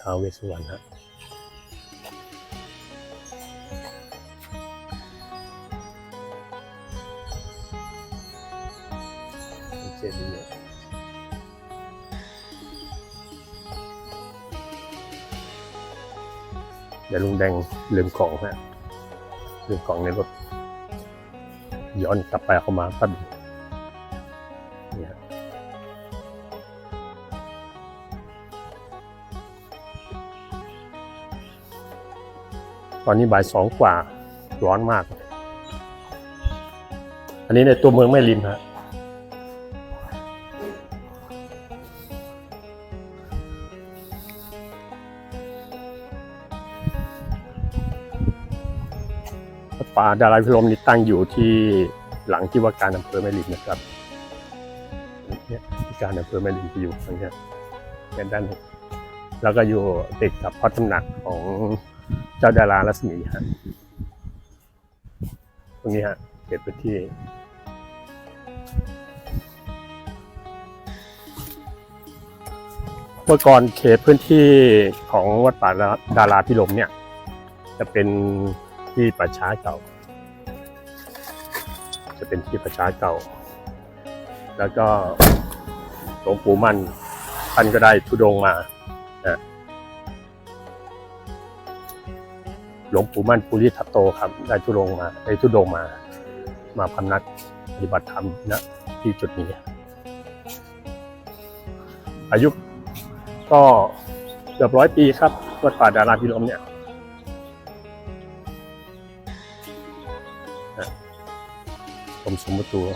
ท้าวเวสสุวรรณฮะเจดีย์เดี๋ยวลุงแดงลืมกล่องฮะลืมกล่องในรถย้อนกลับไปเข้ามาแป๊บเนี่ย อนนี้บ่ายสองกว่าร้อนมาก อันนี้ในตัวเมืองแม่ริมฮะวัดป่าดาราพิรมนี่ตั้งอยู่ที่หลังที่ว่าการอำเภอแม่ริมนะครับเนี่ยที่การอำเภอแม่ริมจะอยู่ตรงนี้เนี่ยด้านนี้แล้วก็อยู่ติดกับพระตำหนักของ เจ้าดารารัศมีฮะตรงนี้ฮะเขตพื้นที่เมื่อก่อนเขตพื้นที่ของวัดป่าดาราพิรมเนี่ย จะเป็นที่ประชาเก่า จะเป็นที่ประชาเก่า แล้วก็หลวงปู่มั่นท่านก็ได้ทุดงมานะ หลวงปู่มั่นปุริทัตโตครับได้ทุดงมาได้ทุดงมา มาพำนักปฏิบัติธรรมนะที่จุดนี้ อายุก็เกือบร้อยปีครับวัดป่าดาราพิรมเนี่ยกรมสมบัติตัว